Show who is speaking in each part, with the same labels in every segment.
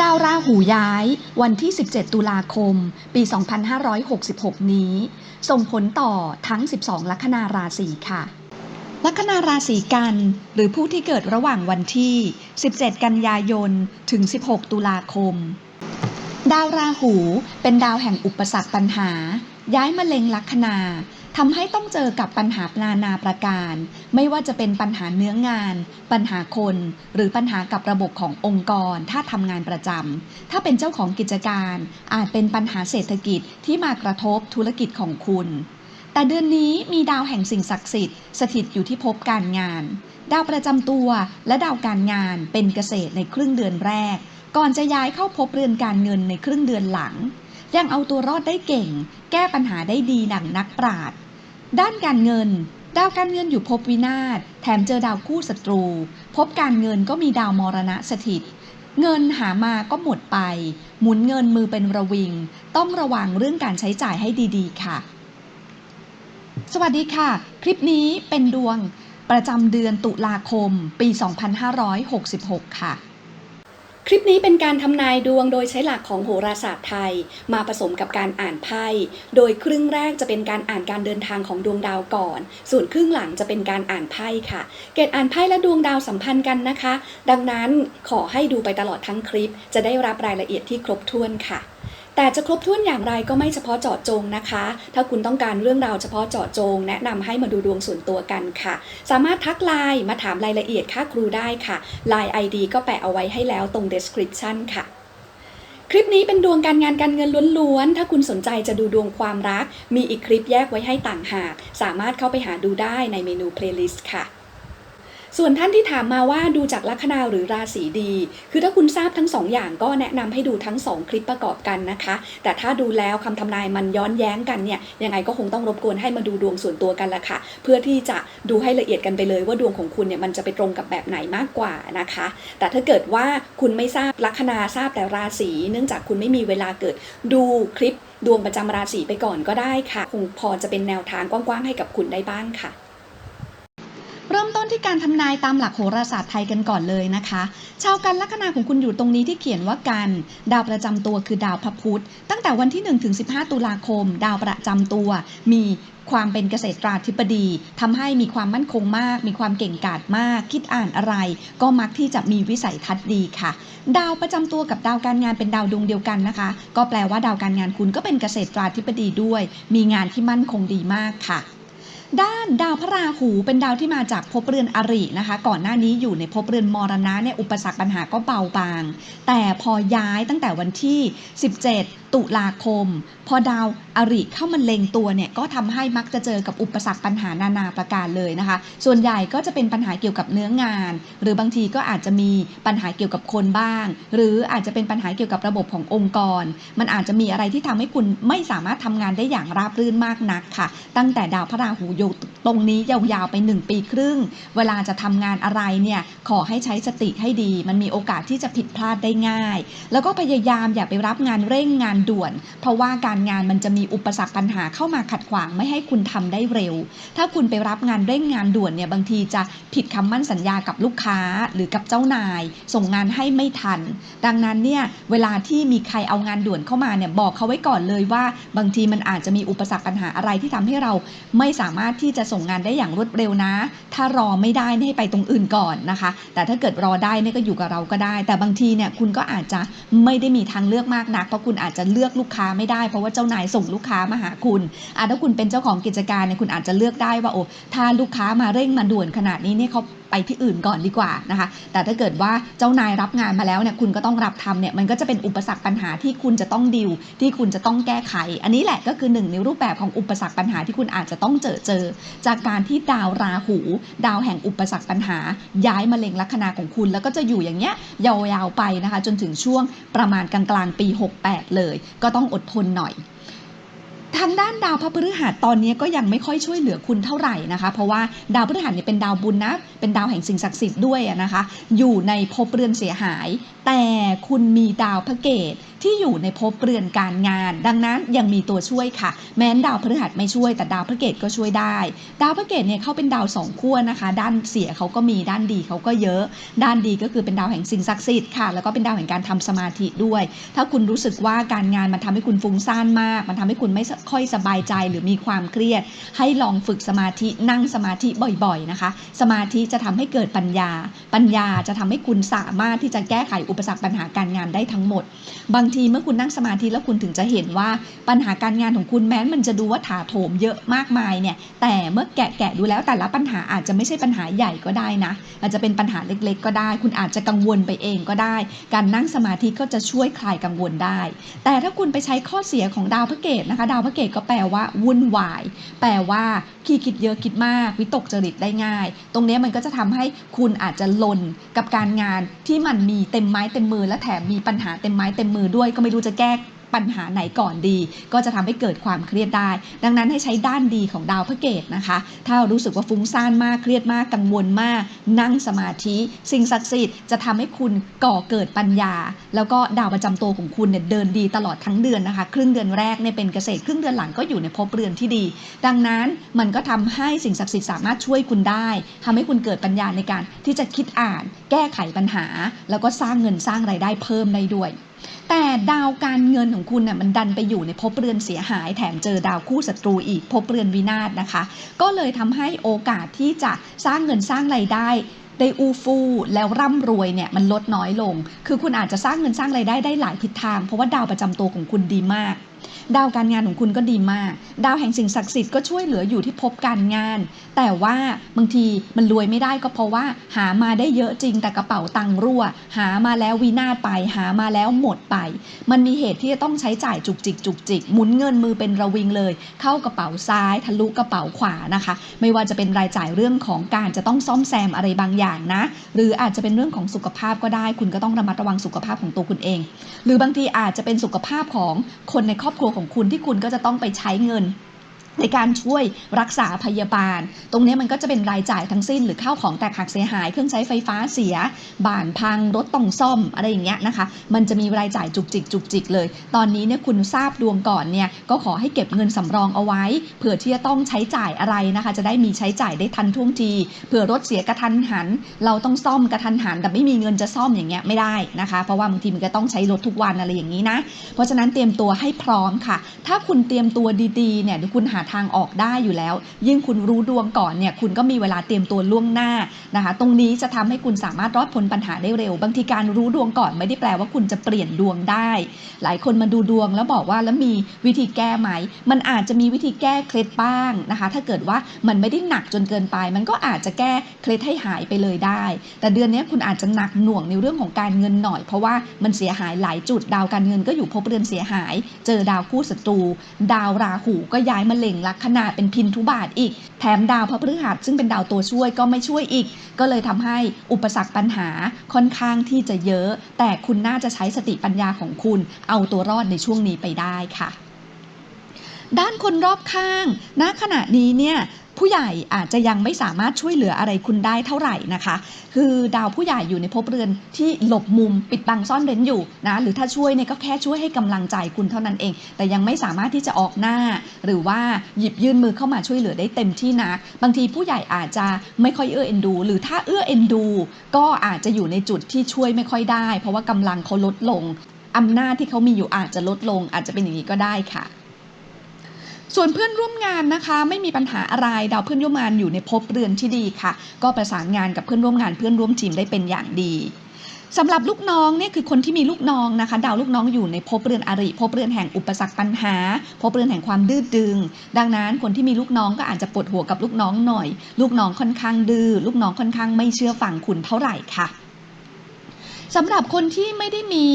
Speaker 1: ดาวราหูย้ายวันที่ 17 ตุลาคม ปี 2566 นี้ ส่งผลต่อทั้ง 12 ลัคนาราศีค่ะ ลัคนาราศีกัน หรือผู้ที่เกิดระหว่างวันที่ 17 กันยายน ถึง 16 ตุลาคม ดาวราหูเป็นดาวแห่งอุปสรรคปัญหา ย้ายมาเล็งลัคนา ทำให้ต้องเจอกับปัญหานานาประการ ไม่ว่าจะเป็นปัญหาเนื้องาน ปัญหาคน หรือปัญหากับระบบขององค์กร ถ้าทำงานประจำถ้าเป็นเจ้าของกิจการ อาจเป็นปัญหาเศรษฐกิจที่มากระทบธุรกิจของคุณ แต่เดือนนี้มีดาวแห่งสิ่งศักดิ์สิทธิ์สถิตอยู่ที่ภพการงาน ดาวประจำตัวและดาวการงานเป็นเกษตรในครึ่งเดือนแรก ก่อนจะย้ายเข้าพบเรือนการเงินในครึ่งเดือนหลังยังเอาตัวรอดได้เก่ง แก้ปัญหาได้ดีหนังนักปราด ด้านการเงิน ดาวการเงินอยู่ภพวินาศแถมเจอดาวคู่ศัตรูพบการเงินก็มีดาวมรณะสถิต เงินหามาก็หมดไป หมุนเงินมือเป็นระวิง ต้องระวังเรื่องการใช้จ่ายให้ดีๆ ค่ะ สวัสดีค่ะ คลิปนี้เป็นดวงประจำเดือนตุลาคมปี 2566 ค่ะ คลิปนี้เป็นการทำนายดวงโดยใช้หลักของโหราศาสตร์ไทย มาผสมกับการอ่านไพ่ โดยครึ่งแรกจะเป็นการอ่านการเดินทางของดวงดาวก่อน ส่วนครึ่งหลังจะเป็นการอ่านไพ่ค่ะ เกตอ่านไพ่และดวงดาวสัมพันธ์กันนะคะ ดังนั้นขอให้ดูไปตลอดทั้งคลิป จะได้รับรายละเอียดที่ครบถ้วนค่ะ แต่จะครบถ้วนอย่างไรก็ไม่เฉพาะเจาะจงนะคะ ถ้าคุณต้องการเรื่องราวเฉพาะเจาะจง แนะนำให้มาดูดวงส่วนตัวกันค่ะ สามารถทักไลน์มาถามรายละเอียดค่าครูได้ค่ะ Line ID ก็แปะเอาไว้ให้แล้วตรง description ค่ะคลิปนี้เป็นดวงการงานการเงินล้วนๆ ถ้าคุณสนใจจะดูดวงความรัก มีอีกคลิปแยกไว้ให้ต่างหาก สามารถเข้าไปหาดูได้ในเมนู playlist ค่ะ ส่วนท่านที่ถามมาว่าดูจากลัคนาหรือราศีดี คือถ้าคุณทราบทั้งสองอย่างก็แนะนำให้ดูทั้งสองคลิปประกอบกันนะคะ แต่ถ้าดูแล้วคำทำนายมันย้อนแย้งกันเนี่ยยังไงก็คงต้องรบกวนให้มาดูดวงส่วนตัวกันละค่ะ เพื่อที่จะดูให้ละเอียดกันไปเลยว่าดวงของคุณเนี่ยมันจะไปตรงกับแบบไหนมากกว่านะคะ แต่ถ้าเกิดว่าคุณไม่ทราบลัคนาทราบแต่ราศีเนื่องจากคุณไม่มีเวลาเกิดดูคลิปดวงประจำราศีไปก่อนก็ได้ค่ะ คงพอจะเป็นแนวทางกว้างๆให้กับคุณได้บ้างค่ะ เริ่มต้นที่การทำนายตามหลักโหราศาสตร์ไทยกันก่อนเลยนะคะ ชาวกันลัคนาของคุณอยู่ตรงนี้ที่เขียนว่ากัน ดาวประจำตัวคือดาวพระพุธ ตั้งแต่วันที่1ถึง15 ตุลาคม ดาวประจำตัว มีความเป็นเกษตราธิบดีทำให้มีความมั่นคงมาก มีความเก่งกาจมาก คิดอ่านอะไร ก็มักที่จะมีวิสัยทัศน์ดีค่ะ ดาวประจำตัวกับดาวการงานเป็นดาวดวงเดียวกันนะคะ ก็แปลว่าดาวการงานคุณก็เป็นเกษตราธิบดีด้วย มีงานที่มั่นคงดีมากค่ะ ด้านดาวพระราหูเป็นดาวที่มาจากภพเรือนอรินะคะ ก่อนหน้านี้อยู่ในภพเรือนมรณะเนี่ยอุปสรรคปัญหาก็เบาบาง แต่พอย้ายตั้งแต่วันที่ 17ตุลาคม พอดาวอริเข้ามาเล็งตัวเนี่ยก็ทำให้มักจะเจอกับอุปสรรคปัญหานานาประการเลยนะคะ ส่วนใหญ่ก็จะเป็นปัญหาเกี่ยวกับเนื้องาน หรือบางทีก็อาจจะมีปัญหาเกี่ยวกับคนบ้าง หรืออาจจะเป็นปัญหาเกี่ยวกับระบบขององค์กร มันอาจจะมีอะไรที่ทำให้คุณไม่สามารถทำงานได้อย่างราบรื่นมากนักค่ะ ตั้งแต่ดาวพระราหูอยู่ตรงนี้ยาวๆไป 1 ปีครึ่ง เวลาจะทำงานอะไรเนี่ยขอให้ใช้สติให้ดี มันมีโอกาสที่จะผิดพลาดได้ง่าย แล้วก็พยายามอย่าไปรับงานเร่งงานด่วน เพราะว่าการงานมันจะมีอุปสรรคปัญหาเข้ามาขัดขวางไม่ให้คุณทำได้เร็ว ถ้าคุณไปรับงานเร่งงานด่วนเนี่ยบางทีจะผิดคำมั่นสัญญากับลูกค้าหรือกับเจ้านาย ส่งงานให้ไม่ทัน ดังนั้นเนี่ยเวลาที่มีใครเอางานด่วนเข้ามาเนี่ยบอกเขาไว้ก่อนเลยว่า บางทีมันอาจจะมีอุปสรรคปัญหาอะไรที่ทำให้เราไม่สามารถที่จะส่งงานได้อย่างรวดเร็วนะ ถ้ารอไม่ได้นี่ให้ไปตรงอื่นก่อนนะคะ แต่ถ้าเกิดรอได้เนี่ยก็อยู่กับเราก็ได้ แต่บางทีเนี่ยคุณก็อาจจะไม่ได้มีทางเลือกมากนัก เพราะคุณอาจจะเลือกลูกค้าไม่ได้ เพราะว่าเจ้านายส่งลูกค้ามาหาคุณอะถ้าคุณเป็นเจ้าของกิจการเนี่ยคุณอาจจะเลือกได้ว่าโอ้ถ้าลูกค้ามาเร่งมาด่วนขนาดนี้เนี่ยเขา ไปที่อื่นก่อนดีกว่านะคะ แต่ถ้าเกิดว่าเจ้านายรับงานมาแล้วเนี่ยคุณก็ต้องรับทำเนี่ยมันก็จะเป็นอุปสรรคปัญหาที่คุณจะต้องดิวที่คุณจะต้องแก้ไข อันนี้แหละก็คือหนึ่งในรูปแบบของอุปสรรคปัญหาที่คุณอาจจะต้องเจอเจอ จากการที่ดาวราหู ดาวแห่งอุปสรรคปัญหา ย้ายมาเล็งลัคนาของคุณ แล้วก็จะอยู่อย่างเงี้ยยาวๆไปนะคะ จนถึงช่วงประมาณกลางๆปี 68 เลย ก็ต้องอดทนหน่อย ทางด้านดาวพระพฤหัสตอนนี้ก็ยังไม่ค่อยช่วยเหลือคุณเท่าไหร่นะคะ เพราะว่าดาวพฤหัสเนี่ยเป็นดาวบุญนะ เป็นดาวแห่งสิ่งศักดิ์สิทธิ์ด้วยนะคะ อยู่ในภพเรือนเสียหาย แต่คุณมีดาวพระเกต ที่อยู่ในภพเรือนการงาน ดังนั้นยังมีตัวช่วยค่ะ แม้นดาวพฤหัสไม่ช่วยแต่ดาวพฤเกตก็ช่วยได้ ดาวพฤเกตเนี่ยเขาเป็นดาวสองขั้วนะคะ ด้านเสียเขาก็มีด้านดีเขาก็เยอะ ด้านดีก็คือเป็นดาวแห่งสิ่งศักดิ์สิทธิ์ค่ะ แล้วก็เป็นดาวแห่งการทำสมาธิด้วย ถ้าคุณรู้สึกว่าการงานมันทำให้คุณฟุ้งซ่านมาก มันทำให้คุณไม่ค่อยสบายใจหรือมีความเครียด ให้ลองฝึกสมาธินั่งสมาธิบ่อยๆนะคะ สมาธิจะทำให้เกิดปัญญา ปัญญาจะทำให้คุณสามารถที่จะแก้ไขอุปสรรคปัญหาการงานได้ทั้งหมด บางทีเมื่อคุณนั่งสมาธิแล้วคุณถึงจะเห็นว่าปัญหาการงานของคุณแม้มันจะดูว่าถาโถมเยอะมากมายเนี่ย แต่เมื่อแกะแกะดูแล้วแต่ละปัญหาอาจจะไม่ใช่ปัญหาใหญ่ก็ได้นะอาจจะเป็นปัญหาเล็กๆ ก็ได้ คุณอาจจะกังวลไปเองก็ได้ การนั่งสมาธิก็จะช่วยคลายกังวลได้ แต่ถ้าคุณไปใช้ข้อเสียของดาวพระเกตนะคะ ดาวพระเกตก็แปลว่าวุ่นวาย แปลว่าขี้คิดเยอะคิดมากวิตกจริตได้ง่าย ตรงนี้มันก็จะทำให้คุณอาจจะลนกับการงานที่มันมีเต็มไม้เต็มมือและแถมมีปัญหาเต็มไม้เต็มมือด้วย้วยก็ไม่รู้จะแก้ปัญหาไหนก่อนดี ก็จะทำให้เกิดความเครียดได้ ดังนั้นให้ใช้ด้านดีของดาวพระเกตนะคะ ถ้ารู้สึกว่าฟุ้งซ่านมากเครียดมากกังวลมาก นั่งสมาธิ สิ่งศักดิ์สิทธิ์จะทำให้คุณก่อเกิดปัญญา แล้วก็ดาวประจำตัวของคุณเนี่ยเดินดีตลอดทั้งเดือนนะคะ ครึ่งเดือนแรกเนี่ยเป็นเกษตรครึ่งเดือนหลังก็อยู่ในภพเรือนที่ดี ดังนั้นมันก็ทำให้สิ่งศักดิ์สิทธิ์สามารถช่วยคุณได้ทำให้คุณเกิดปัญญาในการที่จะคิดอ่าน แก้ไขปัญหา แล้วก็สร้างเงินสร้างไรายได้เพิ่มได้ด้วย แต่ดาวการเงินของคุณน่ะมันดันไปอยู่ในภพเรือนเสียหาย แถมเจอดาวคู่ศัตรูอีกภพเรือนวินาศนะคะ ก็เลยทำให้โอกาสที่จะสร้างเงินสร้างไรายได้ได้อูฟู่แล้วร่ำรวยเนี่ยมันลดน้อยลง คือคุณอาจจะสร้างเงินสร้างไรายได้ได้หลายทิศทาง เพราะว่าดาวประจำตัวของคุณดีมากดาวการงานของคุณก็ดีมาก ดาวแห่งสิ่งศักดิ์สิทธิ์ก็ช่วยเหลืออยู่ที่ภพการงาน แต่ว่าบางทีมันรวยไม่ได้ก็เพราะว่า หามาได้เยอะจริงแต่กระเป๋าตังค์รั่ว หามาแล้ววินาศไป หามาแล้วหมดไป มันมีเหตุที่จะต้องใช้จ่ายจุกจิกจุกจิกหมุนเงินมือเป็นระวิงเลย เข้ากระเป๋าซ้ายทะลุกระเป๋าขวานะคะ ไม่ว่าจะเป็นรายจ่ายเรื่องของการจะต้องซ่อมแซมอะไรบางอย่างนะ หรืออาจจะเป็นเรื่องของสุขภาพก็ได้ คุณก็ต้องระมัดระวังสุขภาพของตัวคุณเอง หรือบางทีอาจจะเป็นสุขภาพของคนในครอบครัวของคุณที่คุณก็จะต้องไปใช้เงิน ในการช่วยรักษาพยาบาล ตรงนี้มันก็จะเป็นรายจ่ายทั้งสิ้น หรือข้าวของแตกหักเสียหาย เครื่องใช้ไฟฟ้าเสีย บ้านพัง รถต้องซ่อม อะไรอย่างเงี้ยนะคะ มันจะมีรายจ่ายจุกจิกจุกจิกเลย ตอนนี้เนี่ยคุณทราบดวงก่อนเนี่ย ก็ขอให้เก็บเงินสำรองเอาไว้ เผื่อที่จะต้องใช้จ่ายอะไรนะคะ จะได้มีใช้จ่ายได้ทันท่วงที เผื่อรถเสียกระทันหัน เราต้องซ่อมกระทันหัน แต่ไม่มีเงินจะซ่อมอย่างเงี้ยไม่ได้นะคะ เพราะว่าบางทีมันก็ต้องใช้รถทุกวันอะไรอย่างนี้นะ เพราะฉะนั้นเตรียมตัวให้พร้อมค่ะ ถ้าคุณเตรียมตัวดีๆเนี่ยคุณหาทางออกได้อยู่แล้ว ยิ่งคุณรู้ดวงก่อนเนี่ยคุณก็มีเวลาเตรียมตัวล่วงหน้านะคะ ตรงนี้จะทำให้คุณสามารถรอดพ้นปัญหาได้เร็ว บางทีการรู้ดวงก่อนไม่ได้แปลว่าคุณจะเปลี่ยนดวงได้ หลายคนมาดูดวงแล้วบอกว่าแล้วมีวิธีแก้ไหม มันอาจจะมีวิธีแก้เคล็ดบ้างนะคะ ถ้าเกิดว่ามันไม่ได้หนักจนเกินไป มันก็อาจจะแก้เคล็ดให้หายไปเลยได้ แต่เดือนนี้คุณอาจจะหนักหน่วงในเรื่องของการเงินหน่อย เพราะว่ามันเสียหายหลายจุดดาวการเงินก็อยู่ภพเรือนเสียหาย เจอดาวคู่ศัตรู ดาวราหูก็ย้ายมาเล็งลัคนาเป็นพินทุบาทอีก แถมดาวพระพฤหัสซึ่งเป็นดาวตัวช่วยก็ไม่ช่วยอีก ก็เลยทำให้อุปสรรคปัญหาค่อนข้างที่จะเยอะ แต่คุณน่าจะใช้สติปัญญาของคุณ เอาตัวรอดในช่วงนี้ไปได้ค่ะด้านคนรอบข้าง ณ ขณะนี้เนี่ย ผู้ใหญ่อาจจะยังไม่สามารถช่วยเหลืออะไรคุณได้เท่าไหร่นะคะ คือดาวผู้ใหญ่อยู่ในภพเรือนที่หลบมุมปิดบังซ่อนเร้นอยู่นะหรือถ้าช่วยเนี่ยก็แค่ช่วยให้กำลังใจคุณเท่านั้นเอง แต่ยังไม่สามารถที่จะออกหน้า หรือว่าหยิบยื่นมือเข้ามาช่วยเหลือได้เต็มที่นัก บางทีผู้ใหญ่อาจจะไม่ค่อยเอื้อเอ็นดู หรือถ้าเอื้อเอ็นดู ก็อาจจะอยู่ในจุดที่ช่วยไม่ค่อยได้ เพราะว่ากำลังเขาลดลงอำนาจที่เขามีอยู่อาจจะลดลง อาจจะเป็นอย่างนี้ก็ได้ค่ะ ส่วนเพื่อนร่วมงานนะคะ ไม่มีปัญหาอะไรดาวเพื่อนร่วมงานอยู่ในภพเรือนที่ดีค่ะ ก็ประสานงานกับเพื่อนร่วมงานเพื่อนร่วมทีมได้เป็นอย่างดีสำหรับลูกน้องเนี่ยคือคนที่มีลูกน้องนะคะ ดาวลูกน้องอยู่ในภพเรือนอริภพเรือนแห่งอุปสรรคปัญหาภพเรือนแห่งความดื้อดึง ดังนั้นคนที่มีลูกน้องก็อาจจะปวดหัวกับลูกน้องหน่อย ลูกน้องค่อนข้างดื้อลูกน้องค่อนข้างไม่เชื่อฟังคุณเท่าไหร่ค่ะสำหรับคนที่ไม่ได้มี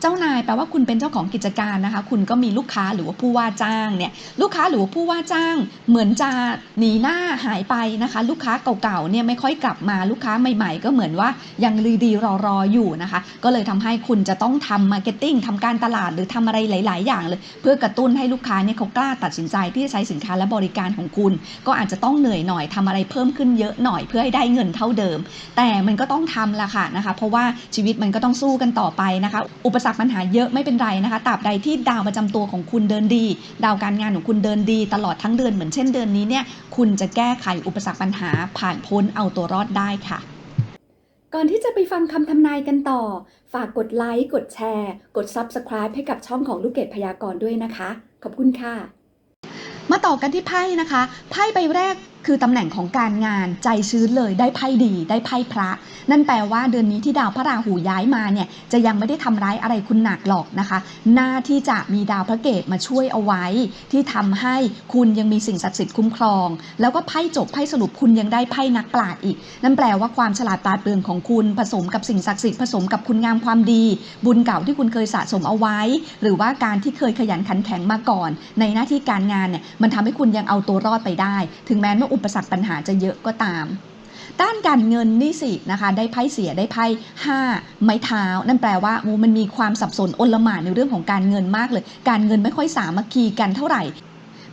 Speaker 1: เจ้านายแปลว่าคุณเป็นเจ้าของกิจการนะคะ คุณก็มีลูกค้าหรือว่าผู้ว่าจ้างเนี่ยลูกค้าหรือว่าผู้ว่าจ้าง เหมือนจะหนีหน้าหายไปนะคะ ลูกค้าเก่าๆเนี่ยไม่ค่อยกลับมาลูกค้าใหม่ๆ ก็เหมือนว่ายังรีดีรอๆออยู่นะคะ ก็เลยทำให้คุณจะต้องทำมาร์เก็ตติ้งทำการตลาดหรือทำอะไรหลาย ๆ อย่างเลย เพื่อกระตุ้นให้ลูกค้าเนี่ยเขากล้าตัดสินใจที่จะใช้สินค้าและบริการของคุณ ก็อาจจะต้องเหนื่อยหน่อยทำอะไรเพิ่มขึ้นเยอะหน่อยเพื่อให้ได้เงินเท่าเดิม แต่มันก็ต้องทำละค่ะนะคะ เพราะว่าชีวิตมันก็ต้องสู้กันต่อไปนะคะ อุปสรรคปัญหาเยอะไม่เป็นไรนะคะตราบใดที่ดาวประจำตัวของคุณเดินดี ดาวการงานของคุณเดินดี ตลอดทั้งเดือนเหมือนเช่นเดือนนี้เนี่ยคุณจะแก้ไขอุปสรรคปัญหาผ่านพ้นเอาตัวรอดได้ค่ะ
Speaker 2: ก่อนที่จะไปฟังคำทำนายกันต่อ ฝากกดไลค์กดแชร์ กด Subscribe ให้กับช่องของลูกเกดพยากรณ์ด้วยนะคะ ขอบคุณค่ะ
Speaker 1: มาต่อกันที่ไพ่นะคะ ไพ่ใบแรก คือตำแหน่งของการงานใจชื้นเลยได้ไพ่ดีได้ไพ่พระ นั่นแปลว่าเดือนนี้ที่ดาวพระราหูย้ายมาเนี่ยจะยังไม่ได้ทำร้ายอะไรคุณหนักหรอกนะคะ หน้าที่จะมีดาวพระเกตมาช่วยเอาไว้ ที่ทำให้คุณยังมีสิ่งศักดิ์สิทธิ์คุ้มครอง แล้วก็ไพ่จบไพ่สรุปคุณยังได้ไพ่นักปราชญ์อีก นั่นแปลว่าความฉลาดปราดเปรื่องของคุณผสมกับสิ่งศักดิ์สิทธิ์ผสมกับคุณงามความดี บุญเก่าที่คุณเคยสะสมเอาไว้ หรือว่าการที่เคยขยันขันแข็งมาก่อน ในหน้าที่การงานเนี่ยมันทำให้คุณยังเอาตัวรอดไปได้ ถึงแม้ว่ออุปสรรคปัญหาจะเยอะก็ตาม ด้านการเงินนี่สินะคะ ได้ไพ่เสียได้ไพ่ห้าไม้เท้า นั่นแปลว่ามันมีความสับสนอนลหม่านในเรื่องของการเงินมากเลย การเงินไม่ค่อยสามัคคีกันเท่าไหร่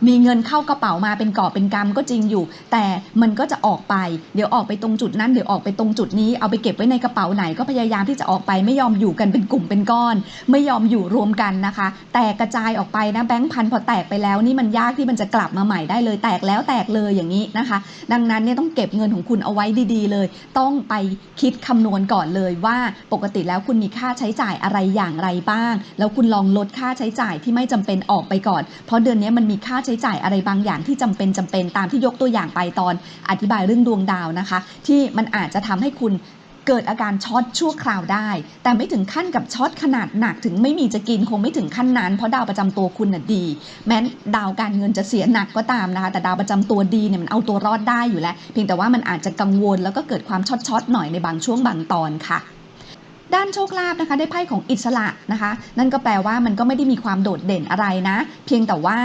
Speaker 1: มีเงินเข้ากระเป๋ามาเป็นกอบเป็นกำก็จริงอยู่ แต่มันก็จะออกไป เดี๋ยวออกไปตรงจุดนั้นเดี๋ยวออกไปตรงจุดนี้เอาไปเก็บไว้ในกระเป๋าไหนก็พยายามที่จะออกไปไม่ยอมอยู่กันเป็นกลุ่มเป็นก้อน ไม่ยอมอยู่รวมกันนะคะ แตกกระจายออกไปนะแบงค์พันพอแตกไปแล้วนี่มันยากที่มันจะกลับมาใหม่ได้เลยแตกแล้วแตกเลยอย่างนี้นะคะ ดังนั้นเนี่ยต้องเก็บเงินของคุณเอาไว้ดีๆ เลย ต้องไปคิดคำนวณก่อนเลยว่าปกติแล้วคุณมีค่าใช้จ่ายอะไรอย่างไรบ้าง แล้วคุณลองลดค่าใช้จ่ายที่ไม่จำเป็นออกไปก่อน เพราะเดือนนี้มันมีค่าใช้จ่ายอะไรบางอย่างที่จำเป็นจำเป็นตามที่ยกตัวอย่างไปตอนอธิบายเรื่องดวงดาวนะคะ ที่มันอาจจะทำให้คุณเกิดอาการช็อตชั่วคราวได้ แต่ไม่ถึงขั้นกับช็อตขนาดหนักถึงไม่มีจะกินคงไม่ถึงขั้นนั้น เพราะดาวประจำตัวคุณน่ะดี แม้ดาวการเงินจะเสียหนักก็ตามนะคะ แต่ดาวประจำตัวดีเนี่ยมันเอาตัวรอดได้อยู่แล้ว เพียงแต่ว่ามันอาจจะกังวลแล้วก็เกิดความช็อตช็อตๆหน่อยในบางช่วงบางตอนค่ะ ด้านโชคลาภนะคะ ได้ไพ่ของอิสระนะคะ นั่นก็แปลว่ามันก็ไม่ได้มีความโดดเด่นอะไรนะ เพียงแต่ว่า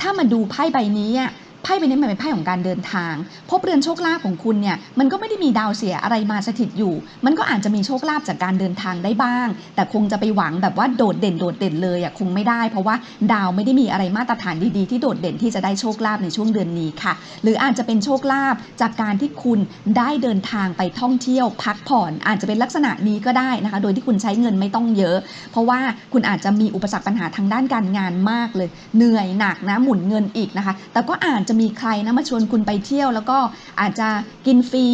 Speaker 1: ถ้ามาดูไพ่ใบนี้อะ ไพ่ใบนี้มันเป็นไพ่ของการเดินทาง พบเรือนโชคลาภของคุณเนี่ยมันก็ไม่ได้มีดาวเสียอะไรมาสถิตอยู่ มันก็อาจจะมีโชคลาภจากการเดินทางได้บ้าง แต่คงจะไปหวังแบบว่าโดดเด่นโดดเด่นเลยอะคงไม่ได้ เพราะว่าดาวไม่ได้มีอะไรมาตรฐานดีๆ ที่โดดเด่นที่จะได้โชคลาภในช่วงเดือนนี้ค่ะ หรืออาจจะเป็นโชคลาภจากการที่คุณได้เดินทางไปท่องเที่ยว พักผ่อน อาจจะเป็นลักษณะนี้ก็ได้นะคะ โดยที่คุณใช้เงินไม่ต้องเยอะ เพราะว่าคุณอาจจะมีอุปสรรคปัญหาทางด้านการงานมากเลย เหนื่อยหนักนะหมุนเงินอีกนะคะ แต่ก็อาจจะมีใครนะมาชวนคุณไปเที่ยว แล้วก็อาจจะกินฟรี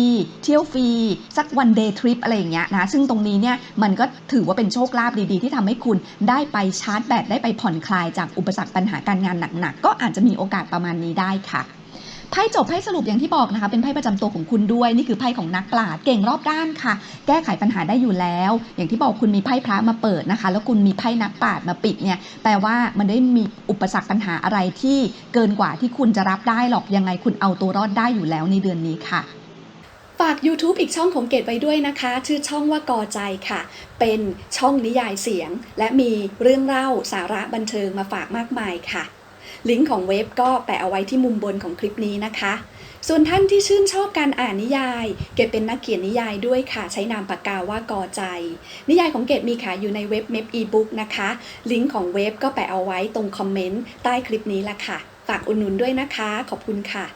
Speaker 1: เที่ยวฟรี สักวันเดย์ทริปอะไรอย่างเงี้ยนะซึ่งตรงนี้เนี่ยมันก็ถือว่าเป็นโชคลาภดีๆ ที่ทำให้คุณได้ไปชาร์จแบตได้ไปผ่อนคลายจากอุปสรรคปัญหาการงานหนักๆก็อาจจะมีโอกาสประมาณนี้ได้ค่ะ ไพ่จบไพ่สรุปอย่างที่บอกนะคะ เป็นไพ่ประจำตัวของคุณด้วยนี่คือไพ่ของนักปราชญ์เก่งรอบด้านค่ะ แก้ไขปัญหาได้อยู่แล้ว อย่างที่บอกคุณมีไพ่พระมาเปิดนะคะ แล้วคุณมีไพ่นักปราชญ์มาปิดเนี่ยแปลว่ามันได้มีอุปสรรคปัญหาอะไรที่เกินกว่าที่คุณจะรับได้หรอกยังไงคุณเอาตัวรอดได้อยู่แล้วในเดือนนี้ค่ะ
Speaker 2: ฝาก YouTube อีกช่องของเกดไว้ด้วยนะคะ ชื่อช่องว่ากอใจค่ะ เป็นช่องนิยายเสียง และมีเรื่องเล่าสาระบันเทิงมาฝากมากมายค่ะ ลิงก์ของเว็บก็แปะเอาไว้ที่มุมบนของคลิปนี้นะคะ ส่วนท่านที่ชื่นชอบการอ่านนิยาย เกดเป็นนักเขียนนิยายด้วยค่ะ ใช้นามปากกาว่ากอใจ นิยายของเกดมีขายอยู่ในเว็บเม p อีบุ๊กนะคะ ลิงก์ของเว็บก็แปะเอาไว้ตรงคอมเมนต์ใต้คลิปนี้ละค่ะ ฝากอุดหนุนด้วยนะคะ ขอบคุณค่ะ